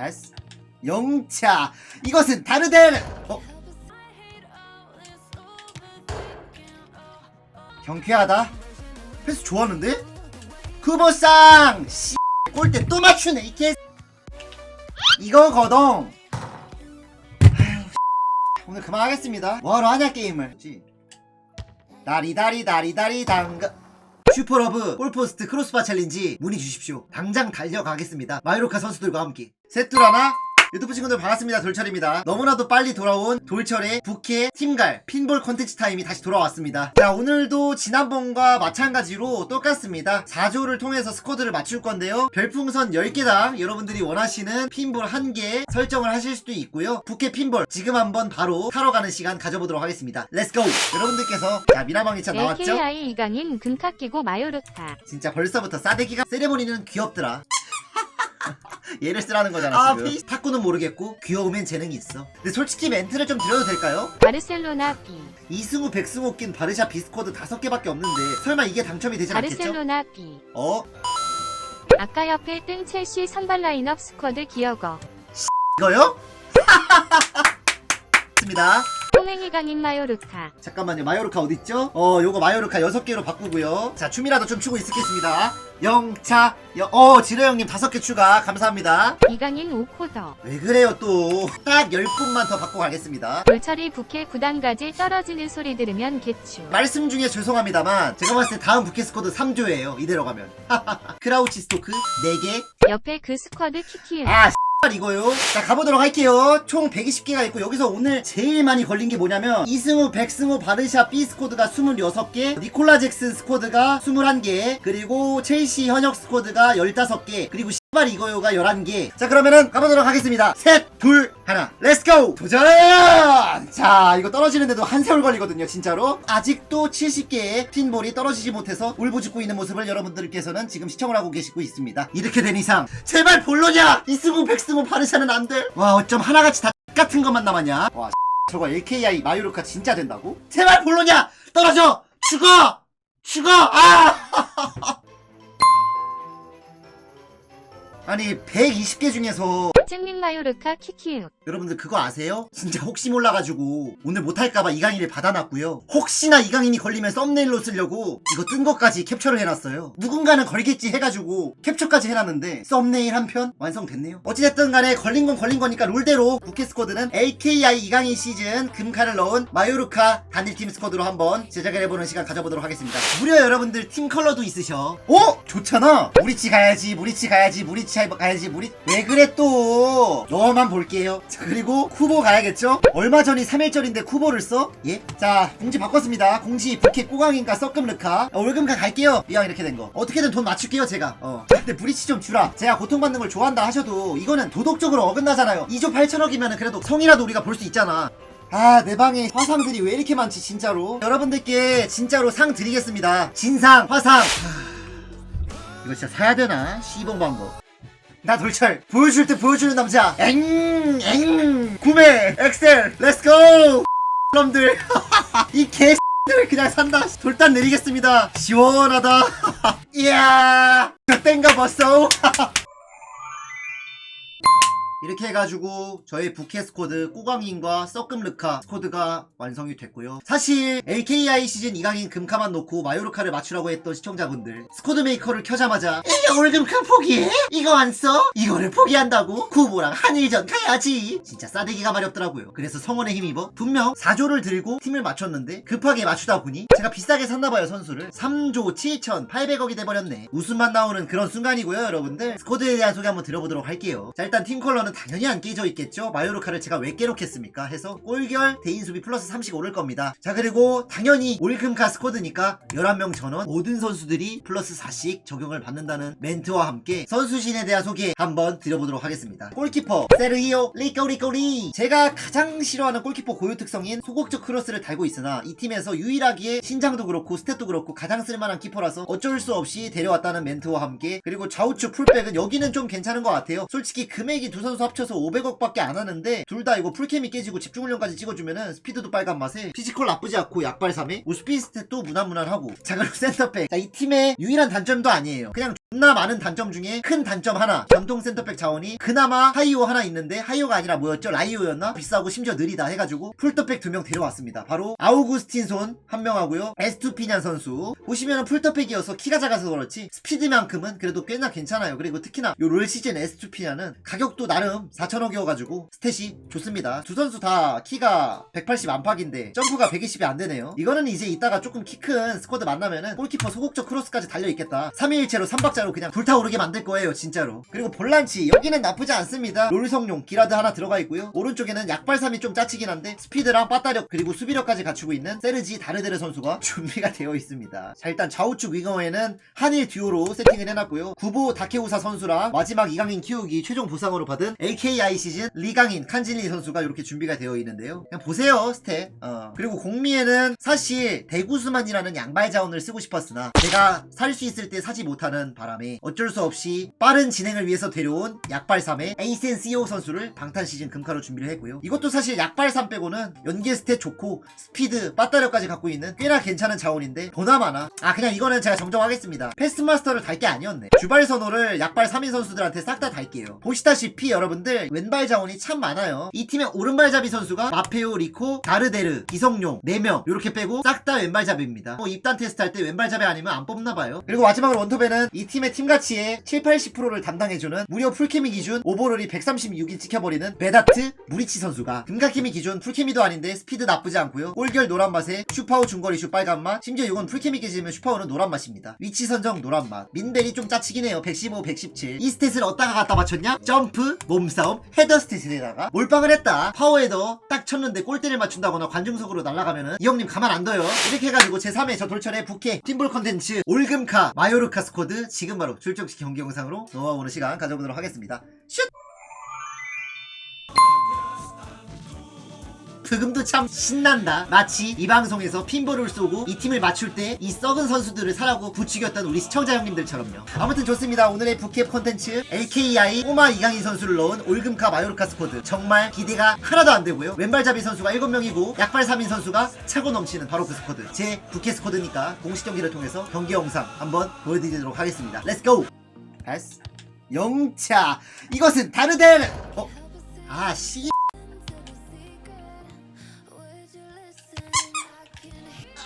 패스 영차. 이것은 다르델 어? 경쾌하다? 패스 좋았는데? 쿠보상! 씨 골대 또 맞추네 이 개 이거 거동. 아유, 오늘 그만하겠습니다. 뭐하러 하냐 게임을. 그치? 다리 다리 다리 다리 당근 슈퍼러브 골포스트 크로스바 챌린지 문의 주십시오. 당장 달려가겠습니다. 마이로카 선수들과 함께. 셋둘하나 유튜브 친구들 반갑습니다. 돌철입니다. 너무나도 빨리 돌아온 돌철의 부캐 팀갈 핀볼 컨텐츠 타임이 다시 돌아왔습니다. 자 오늘도 지난번과 마찬가지로 똑같습니다. 4조를 통해서 스쿼드를 맞출 건데요. 별풍선 10개당 여러분들이 원하시는 핀볼 1개 설정을 하실 수도 있고요. 부캐 핀볼 지금 한번 바로 타러 가는 시간 가져보도록 하겠습니다. 렛츠고 여러분들께서 자 미나망이차 나왔죠? AKI 이강인 금카 끼고 마요르카. 진짜 벌써부터 싸대기가 세레모니는 귀엽더라. 얘를 쓰라는 거잖아 아, 지금. 비- 탁구는 모르겠고 귀여우면 재능이 있어. 근데 솔직히 멘트를 좀 드려도 될까요? 바르셀로나 B. 이승우, 백승우 낀 바르샤 비스코드 다섯 개밖에 없는데 설마 이게 당첨이 되진 않겠죠? 바르셀로나 B. 어? 아까 옆에 뜬 첼시 선발 라인업 스쿼드 기어거. 이거요? 있습니다. 꼬맹이 강인 마요르카. 잠깐만요. 마요르카 어딨죠? 어, 요거 마요르카 여섯 개로 바꾸고요. 자, 춤이라도 좀 추고 있겠습니다. 영차, 여, 어, 지뢰 형님 다섯 개 추가. 감사합니다. 이강인 오코더. 왜 그래요, 또. 딱열 분만 더 바꿔 가겠습니다. 돌철이 부캐 9단까지 떨어지는 소리 들으면 개추. 말씀 중에 죄송합니다만 제가 봤을 때 다음 부캐 스쿼드 3조예요 이대로 가면 크라우치 스토크 4개 옆에 그 스쿼드 키키은. 아 이거요? 자 가보도록 할게요. 총 120개가 있고 여기서 오늘 제일 많이 걸린 게 뭐냐면 이승우 백승우 바르샤 B 스쿼드가 26개 니콜라 잭슨 스쿼드가 21개 그리고 첼시 현역 스쿼드가 15개 그리고 발 이거요가 11개. 자 그러면은 가보도록 하겠습니다. 셋둘 하나. 렛츠고 도전! 자 이거 떨어지는데도 한 세월 걸리거든요 진짜로. 아직도 70개의 핀볼이 떨어지지 못해서 울부짖고 있는 모습을 여러분들께서는 지금 시청을 하고 계시고 있습니다. 이렇게 된 이상 제발 볼로냐! 이승우 백승우 바르샤는 안돼와 어쩜 하나같이 다 같은 것만 남았냐? 와 저거 LKI 마요르카 진짜 된다고? 제발 볼로냐! 떨어져! 죽어! 죽어! 아 아니 120개 중에서 증민 마요르카 키키은. 여러분들 그거 아세요? 진짜 혹시 몰라가지고 오늘 못할까봐 이강인을 받아놨고요. 혹시나 이강인이 걸리면 썸네일로 쓰려고 이거 뜬 것까지 캡처를 해놨어요. 누군가는 걸겠지 해가지고 캡처까지 해놨는데 썸네일 한 편 완성됐네요. 어찌됐든 간에 걸린 건 걸린 거니까 롤대로 부캐 스쿼드는 LKI 이강인 시즌 금카를 넣은 마요르카 단일팀 스쿼드로 한번 제작을 해보는 시간 가져보도록 하겠습니다. 무려 여러분들 팀 컬러도 있으셔. 어? 좋잖아. 무리치 가야지 무리치 가야지 무리치 가야지 무리. 왜 그래 또 너만 볼게요 자 그리고 쿠보 가야겠죠? 얼마 전이 3일절인데 쿠보를 써? 예? 자 공지 바꿨습니다 공지 부캐 꼬강인가 썩금 르카 어, 월금카 갈게요 이왕 이렇게 된 거 어떻게든 돈 맞출게요 제가 어 근데 무리치 좀 주라 제가 고통받는 걸 좋아한다 하셔도 이거는 도덕적으로 어긋나잖아요 2조 8천억이면 그래도 성이라도 우리가 볼 수 있잖아 아, 내 방에 화상들이 왜 이렇게 많지, 진짜로? 여러분들께 진짜로 상 드리겠습니다. 진상, 화상. 하, 이거 진짜 사야 되나? 시봉 방법. 나 돌철. 보여줄 때 보여주는 남자. 엥, 엥. 구매, 엑셀, 렛츠고! 놈들. 이 개. 들 그냥 산다. 돌단 내리겠습니다. 시원하다. 이야. 저 땡가 봤어. 이렇게 해가지고 저희 부캐 스쿼드 꼬강인과 썩금 르카 스쿼드가 완성이 됐고요. 사실 LKI 시즌 이강인 금카만 놓고 마요르카를 맞추라고 했던 시청자분들 스쿼드 메이커를 켜자마자 이게 올금카 포기해? 이거 안 써? 이거를 포기한다고? 구보랑 한일전 가야지. 진짜 싸대기가 마렵더라고요. 그래서 성원에 힘입어 분명 4조를 들고 팀을 맞췄는데 급하게 맞추다 보니 제가 비싸게 샀나봐요 선수를 3조 7,800억이 돼버렸네. 웃음만 나오는 그런 순간이고요 여러분들 스쿼드에 대한 소개 한번 들어보도록 할게요. 자 일단 팀 컬러는 당연히 안 깨져 있겠죠. 마요르카를 제가 왜 깨놓겠습니까? 해서 골결 대인 수비 플러스 30 오를 겁니다. 자 그리고 당연히 올금카 스쿼드니까 11명 전원 모든 선수들이 플러스 4씩 적용을 받는다는 멘트와 함께 선수진에 대한 소개 한번 드려보도록 하겠습니다. 골키퍼 세르히오 리꼬리꼬리 제가 가장 싫어하는 골키퍼 고유 특성인 소극적 크로스를 달고 있으나 이 팀에서 유일하게 신장도 그렇고 스탯도 그렇고 가장 쓸만한 키퍼라서 어쩔 수 없이 데려왔다는 멘트와 함께 그리고 좌우측 풀백은 여기는 좀 괜찮은 것 같아요. 솔직히 금액이 두 선수 선수 합쳐서 500억밖에 안 하는데 둘 다 이거 풀캠이 깨지고 집중훈련까지 찍어주면은 스피드도 빨간 맛에 피지컬 나쁘지 않고 약발 3에 우스피스탯도 무난무난하고. 자 그리고 센터백. 자, 이 팀의 유일한 단점도 아니에요. 그냥 존나 많은 단점 중에 큰 단점 하나. 전통 센터백 자원이 그나마 하이오 하나 있는데 하이오가 아니라 뭐였죠? 라이오였나? 비싸고 심지어 느리다 해가지고 풀터백 두 명 데려왔습니다. 바로 아우구스틴손 한 명 하고요. 에스투피냔 선수. 보시면은 풀터백이어서 키가 작아서 그렇지 스피드만큼은 그래도 꽤나 괜찮아요. 그리고 특히나 요 롤 시즌 에스투피냔은 가격도 나름 4천억이어가지고 스탯이 좋습니다. 두 선수 다 키가 180 안팎인데 점프가 120이 안 되네요. 이거는 이제 이따가 조금 키 큰 스쿼드 만나면은 골키퍼 소극적 크로스까지 달려있겠다. 3일 체로 3박자 로 그냥 불타오르게 만들 거예요 진짜로. 그리고 볼란치 여기는 나쁘지 않습니다. 롤성용 기라드 하나 들어가 있고요. 오른쪽에는 약발삼이 좀 짜치긴 한데 스피드랑 빠따력 그리고 수비력까지 갖추고 있는 세르지 다르데르 선수가 준비가 되어 있습니다. 자 일단 좌우측 윙어에는 한일 듀오로 세팅을 해놨고요. 구보 다케우사 선수랑 마지막 이강인 키우기 최종 보상으로 받은 LKI 시즌 리강인 칸진리 선수가 이렇게 준비가 되어 있는데요. 그냥 보세요 스탯 어. 그리고 공미에는 사실 대구수만이라는 양발 자원을 쓰고 싶었으나 제가 살 수 있을 때 사지 못하는 바람 에 어쩔 수 없이 빠른 진행을 위해서 데려온 약발3의 에이센 CEO 선수를 방탄 시즌 금카로 준비를 했고요. 이것도 사실 약발3 빼고는 연계 스탯 좋고 스피드 빠따력까지 갖고 있는 꽤나 괜찮은 자원인데 보나마나 아 그냥 이거는 제가 정정하겠습니다. 패스마스터를 달 게 아니었네. 주발 선호를 약발 3인 선수들한테 싹 다 달게요. 보시다시피 여러분들 왼발 자원이 참 많아요. 이 팀의 오른발잡이 선수가 마페오 리코 다르데르 이성용 4명 이렇게 빼고 싹 다 왼발잡이입니다. 뭐 입단 테스트 할 때 왼발잡이 아니면 안 뽑나봐요. 그리고 마지막으로 원톱에는 이팀 의 팀가치의 7, 80%를 담당해주는 무려 풀케미 기준 오버롤이 136이 찍혀버리는 베다트 무리치 선수가 금가케미 기준 풀케미도 아닌데 스피드 나쁘지 않고요. 골결 노란 맛에 슈파우 중거리 슈 빨간 맛. 심지어 이건 풀케미 기준이면 슈파우는 노란 맛입니다. 위치 선정 노란 맛. 민델이 좀 짜치긴 해요. 115, 117 이 스탯을 어디다가 갖다 맞췄냐? 점프, 몸싸움, 헤더 스탯에다가 몰빵을 했다. 파워 헤더 딱 쳤는데 골대를 맞춘다거나 관중석으로 날아가면은 이 형님 가만 안 둬요. 이렇게 해가지고 제3회 저 돌천의 부캐 팀볼 컨텐츠 올금카 마요르카 스쿼드 지금 바로 출정식 경기 영상으로 넘어가 보는 시간 가져보도록 하겠습니다 슛! 그금도 참 신난다. 마치 이 방송에서 핀볼을 쏘고 이 팀을 맞출 때 이 썩은 선수들을 사라고 부추겼던 우리 시청자 형님들처럼요. 아무튼 좋습니다. 오늘의 부캐 콘텐츠 LKI 꼬마 이강인 선수를 넣은 올금카 마요르카 스쿼드 정말 기대가 하나도 안 되고요. 왼발잡이 선수가 7명이고 약발 3인 선수가 차고 넘치는 바로 그 스쿼드. 제 부캐 스쿼드니까 공식 경기를 통해서 경기 영상 한번 보여드리도록 하겠습니다. 렛츠고! 패스. 영차. 이것은 다르델. 어? 아 씨.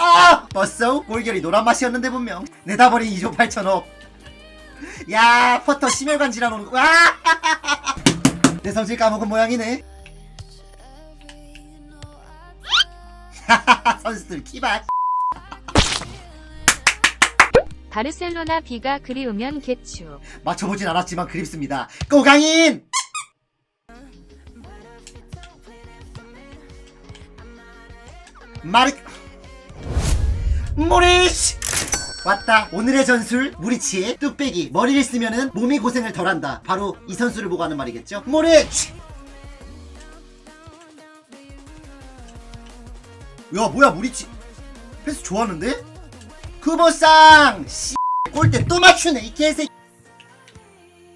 아! 벌써 골결이 노란 맛이었는데 분명. 내다버린 2조 8천억 야 퍼터 심혈관 질환 오는 거 와! 내 성질 까먹은 모양이네. 선수들 키바. 바르셀로나 비가 그리우면 개추. 맞춰보진 않았지만 그립습니다. 꼬강인! 마르 모리시 왔다. 오늘의 전술 무리치의 뚝배기. 머리를 쓰면은 몸이 고생을 덜한다. 바로 이 선수를 보고 하는 말이겠죠? 모리치 야 뭐야 무리치. 패스 좋았는데? 크보상! 씨 골대 또 맞추네 이 개새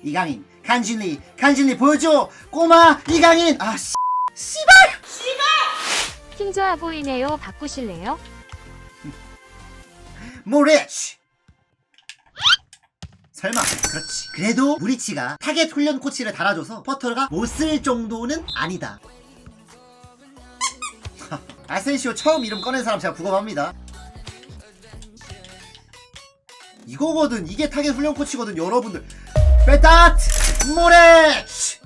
이강인 간진리. 간진리 보여줘. 꼬마 이강인. 아 씨. 씨발! 팀 좋아 보이네요. 바꾸실래요? 모레치 설마 그렇지. 그래도 무리치가 타겟 훈련 코치를 달아줘서 퍼터가 못 쓸 정도는 아니다. 아센시오 처음 이름 꺼낸 사람 제가 부검합니다. 이거거든. 이게 타겟 훈련 코치거든 여러분들. 베타트 모레치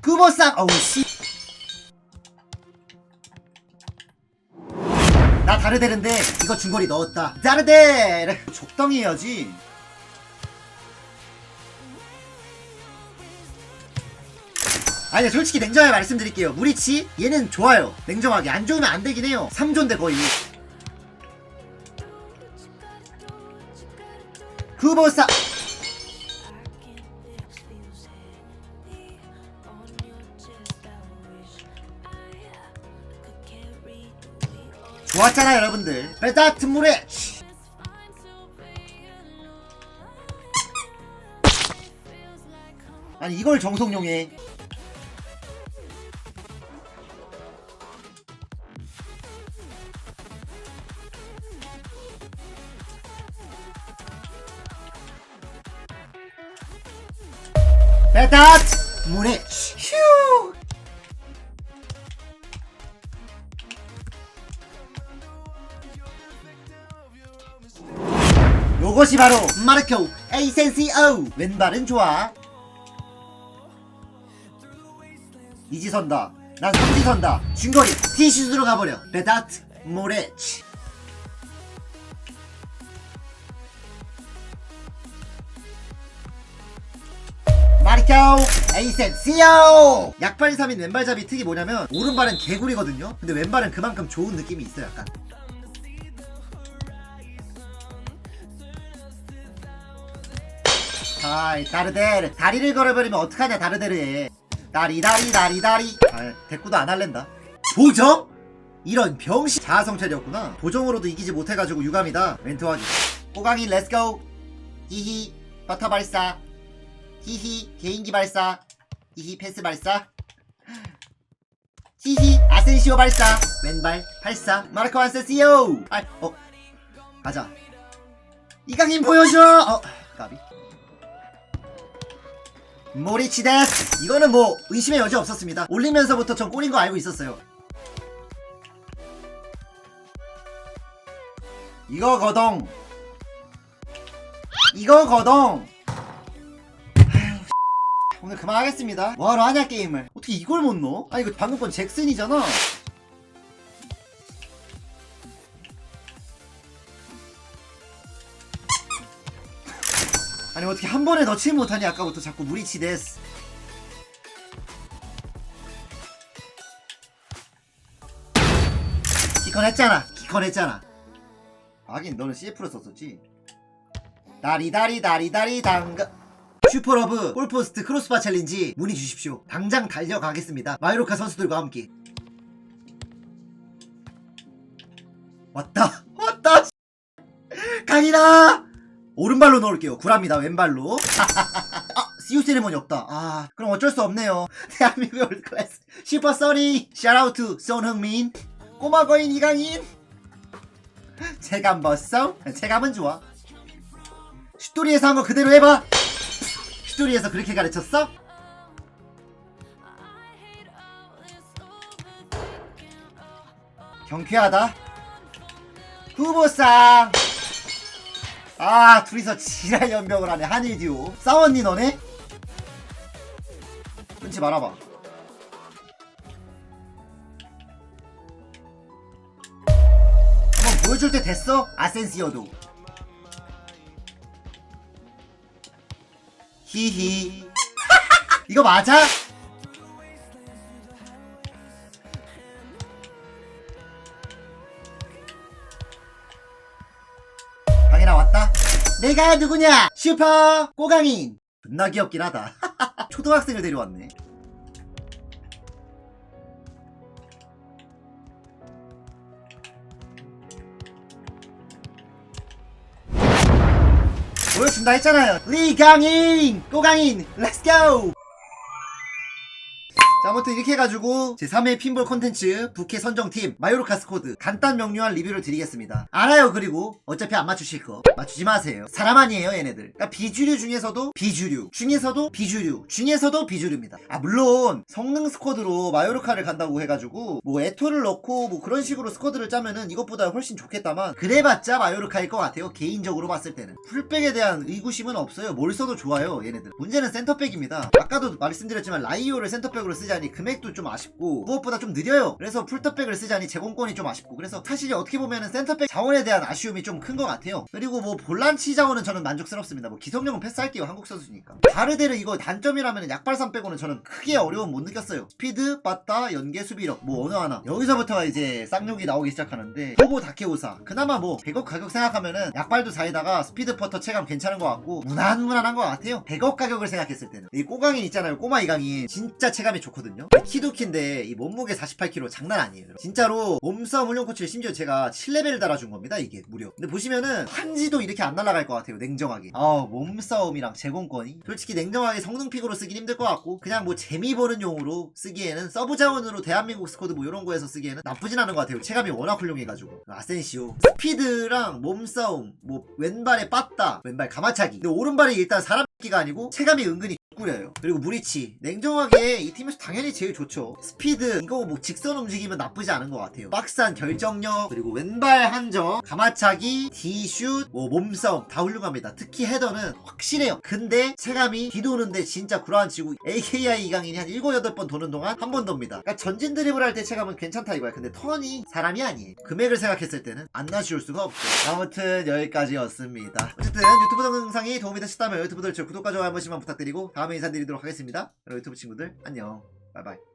그보쌈! 어우 씨 나 다르데른데 이거 중거리 넣었다. 다르데르 적당히 해야지. 아니 솔직히 냉정하게 말씀드릴게요. 무리치 얘는 좋아요. 냉정하게. 안 좋으면 안 되긴 해요. 3조인데 거의. 구보사 좋았잖아 여러분들. 베타트 무레 아니 이걸 정성용해 베타트 물에 요것이 바로 마르코 에이센시오. 왼발은 좋아. 이지 선다. 난 삼지 선다. 중거리. 티슈즈로 가버려. 베다트 모레치 마르코 에이센시오. 약발 3인 왼발잡이 특이 뭐냐면 오른발은 개구리거든요. 근데 왼발은 그만큼 좋은 느낌이 있어 약간 아이 다르데르. 다리를 걸어버리면 어떡하냐 다르데르에 다리 다리 다리 다리. 아 대꾸도 안 할랜다. 보정? 이런 병신. 자아성찰이었구나. 보정으로도 이기지 못해가지고 유감이다. 멘트 하기 꼬강이 렛츠고 히히 버터 발사. 히히 개인기 발사. 히히 패스 발사. 히히 아센시오 발사. 왼발 발사. 마르코 아센시오. 아어. 가자. 이강인 보여줘. 어 까비 모리치 데스 이거는 뭐 의심의 여지 없었습니다. 올리면서부터 전 꼴인 거 알고 있었어요. 이거 거동! 이거 거동! 오늘 그만하겠습니다. 뭐하러 하냐 게임을. 어떻게 이걸 못 넣어? 아 이거 방금 건 잭슨이잖아 아니 어떻게 한 번에 넣지 못하니 아까부터 자꾸 무리치 데스 기컨 했잖아 기컨 했잖아. 하긴 너는 CF로 썼었지. 다리 다리 다리 다리 당가. 슈퍼러브 골포스트 크로스바 챌린지 문의 주십시오. 당장 달려가겠습니다. 마이로카 선수들과 함께. 왔다 왔다 강이다 오른발로 넣을게요. 구랍니다. 왼발로. 아, 시우 세레머니 없다. 아, 그럼 어쩔 수 없네요. 대한민국 올클래스 슈퍼 써니 샤라우트 손흥민 꼬마 거인 이강인 체감 벗성 체감은 좋아. 슈토리에서 한 거 그대로 해봐. 슈토리에서 그렇게 가르쳤어? 경쾌하다. 후보상 아 둘이서 지랄 연병을 하네 한일 듀오 싸웠니 너네? 끊지 말아봐 한번 보여줄 때 됐어? 아센시어도 히히 이거 맞아? 내가 누구냐? 슈퍼 꼬강인. 존나 귀엽긴 하다. 초등학생을 데려왔네. 보여준다 했잖아요. 리강인 꼬강인 렛츠고 자, 아무튼 이렇게 해가지고 제 3회 핀볼 콘텐츠 부캐 선정팀 마요르카 스 코드 간단 명료한 리뷰를 드리겠습니다. 알아요 그리고 어차피 안 맞추실 거 맞추지 마세요. 사람 아니에요 얘네들. 그러니까 비주류 중에서도 비주류 중에서도 비주류 중에서도 비주류입니다. 아 물론 성능 스쿼드로 마요르카를 간다고 해가지고 뭐 에토를 넣고 뭐 그런 식으로 스쿼드를 짜면은 이것보다 훨씬 좋겠다만 그래봤자 마요르카일 것 같아요 개인적으로 봤을 때는 풀백에 대한 의구심은 없어요. 뭘 써도 좋아요 얘네들. 문제는 센터백입니다. 아까도 말씀드렸지만 라이오를 센터백으로 쓰 자니 금액도 좀 아쉽고 무엇보다 좀 느려요. 그래서 풀터백을 쓰자니 제공권이 좀 아쉽고 그래서 사실 어떻게 보면은 센터백 자원에 대한 아쉬움이 좀 큰 것 같아요. 그리고 뭐 볼란치 자원은 저는 만족스럽습니다. 뭐 기성용은 패스할게요 한국 선수니까. 바르데르 이거 단점이라면 약발산 빼고는 저는 크게 어려움 못 느꼈어요. 스피드, 빠따, 연계, 수비력 뭐 어느 하나. 여기서부터가 이제 쌍욕이 나오기 시작하는데 토보 다케오사 그나마 뭐 100억 가격 생각하면은 약발도 사이다가 스피드 퍼터 체감 괜찮은 것 같고 무난무난한 것 같아요. 100억 가격을 생각했을 때는 이 꼬강인 있잖아요 꼬마 이강인 진짜 체감이 좋거든요. 좋거든요. 키도 키인데 이 몸무게 48kg 장난 아니에요 진짜로 몸싸움 훈련 코치를 심지어 제가 7레벨을 달아준 겁니다 이게 무려. 근데 보시면은 한지도 이렇게 안 날아갈 것 같아요 냉정하게. 아 몸싸움이랑 제공권이. 솔직히 냉정하게 성능픽으로 쓰긴 힘들 것 같고 그냥 뭐 재미 보는 용으로 쓰기에는 서브 자원으로 대한민국 스쿼드 뭐 이런 거에서 쓰기에는 나쁘진 않은 것 같아요. 체감이 워낙 훌륭해가지고. 아센시오. 스피드랑 몸싸움 뭐 왼발에 빠따 왼발 가마차기. 근데 오른발이 일단 사람 끼가 아니고 체감이 은근히 꾸려요. 그리고 무리치. 냉정하게 이 팀에서 당연히 제일 좋죠. 스피드, 이거 뭐 직선 움직이면 나쁘지 않은 것 같아요. 박스한 결정력, 그리고 왼발 한정, 가마차기, 디슛, 뭐 몸싸움 다 훌륭합니다. 특히 헤더는 확실해요. 근데 체감이 뒤도는데 진짜 구라안치고 AKI 이강인이 한 7, 8번 도는 동안 한 번 돕니다. 그러니까 전진 드리블 할 때 체감은 괜찮다 이거야. 근데 턴이 사람이 아니에요. 금액을 생각했을 때는 안 나쉬울 수가 없죠. 아무튼 여기까지였습니다. 어쨌든 유튜브 동영상이 도움이 되셨다면 유튜브들 저 구독과 좋아요 한 번씩만 부탁드리고 다음에 인사드리도록 하겠습니다. 여러분 유튜브 친구들 안녕. 바이바이.